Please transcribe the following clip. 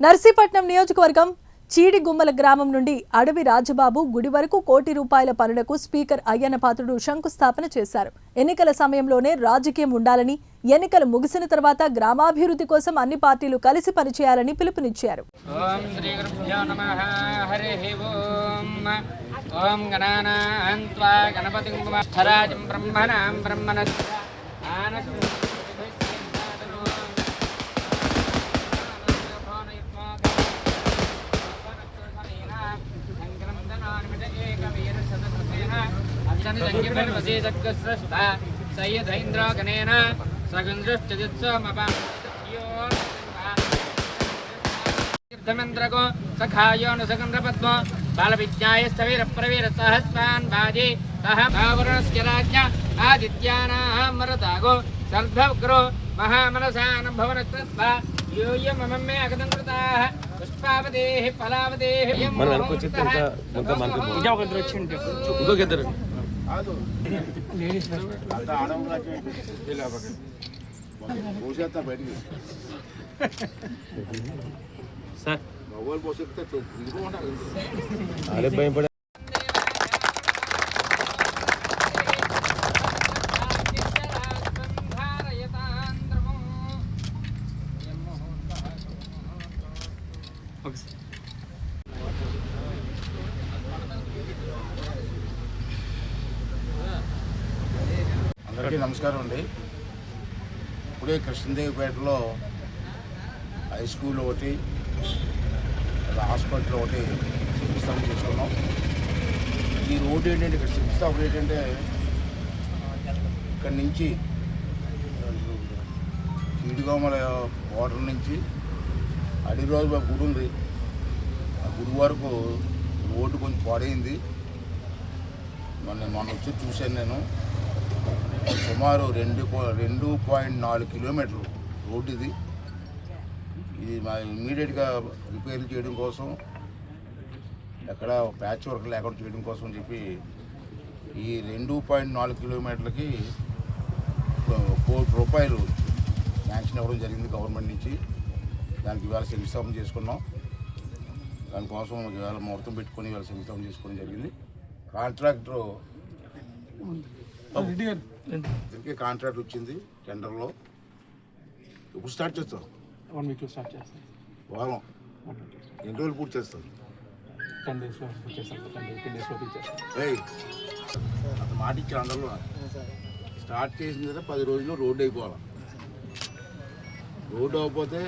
నర్సీపట్నం నియోజకవర్గం చీడిగుమ్మల గ్రామం నుండి అడవి రాజబాబు గుడి వరకు కోటి రూపాయల పనులకు స్పీకర్ అయ్యన్న పాత్రుడు శంకుస్థాపన చేశారు. ఎన్నికల సమయంలోనే రాజకీయం ఉండాలని ఎన్నికలు ముగిసిన తర్వాత గ్రామాభివృద్ధి కోసం అన్ని పార్టీలు కలిసి పనిచేయాలని పిలుపునిచ్చారు. ఓం స్థరాజం బ్రహ్మణాం బ్రహ్మణ సయ్యదైంద్రో గణేన సగుందృష్టిదిత్సోమపా తీర్థమంత్రకో సఖాయోనుసగంధ్రపద్మో బాలవిజ్ఞాయ స్థవిర ప్రవీర సహస్వాన్ బాజి సహ భావరణస్య రాజ్ఞ ఆదిత్యానాం మరతాగో సర్ధగ్రో మహామనసానం భవనస్త్వా యూయమమే అగతం కృతాః పుష్పావదేః ఫలావదేః మన వెనక వచ్చి ఇంకా మనకి ఇంకొక ఇద్దరు పోసేస్తా బయటికి సార్ మొబైల్ పోసేస్తే ఇదిగో ఉండాలి అరే భయం పడే అందరికీ నమస్కారం అండి. ఇప్పుడే కృష్ణదేవిపేటలో హై స్కూల్ ఒకటి హాస్పిటల్ ఒకటి శంకుస్థాపన చేసుకున్నాం. ఈ రోడ్డు ఏంటంటే ఇక్కడ శంకుస్థాపన ఏంటంటే ఇక్కడి నుంచి చీడిగోమల వాటర్ నుంచి అడిరోజు గుడి ఉంది. ఆ గుడి వరకు రోడ్డు కొంచెం పాడైంది. మొన్న మొన్న వచ్చి చూశాను నేను. సుమారు రెండు రెండు పాయింట్ నాలుగు కిలోమీటర్లు రోడ్డు ఇది. ఇది మా ఇమీడియట్గా రిపేర్లు చేయడం కోసం ఎక్కడ ప్యాచ్ వర్క్ లేకుండా చేయడం కోసం అని చెప్పి ఈ రెండు పాయింట్ నాలుగు కిలోమీటర్లకి కోటి రూపాయలు శాంక్షన్ ఇవ్వడం జరిగింది గవర్నమెంట్ నుంచి. దానికి ఇవాళ శంకుస్థాపన చేసుకున్నాం. దానికోసం ఇవాళ ముహూర్తం పెట్టుకొని ఇవాళ శంకుస్థాపన చేసుకోవడం జరిగింది. కాంట్రాక్టర్ కాంట్రాక్ట్ వచ్చింది టెండర్లో ఇప్పుడు స్టార్ట్ చేస్తాం. వన్ వీక్లో స్టార్ట్ చేస్తాం. వారం ఎన్ని రోజులు పూర్తి చేస్తాం? టెన్ డేస్లో వచ్చేస్తాం టెన్ డేస్ టెన్ డేస్లో అంత మాట ఇచ్చారు అందరిలో స్టార్ట్ చేసిన తర్వాత పది రోజుల్లో రోడ్డు అయిపోవాలి. రోడ్డు అయిపోతే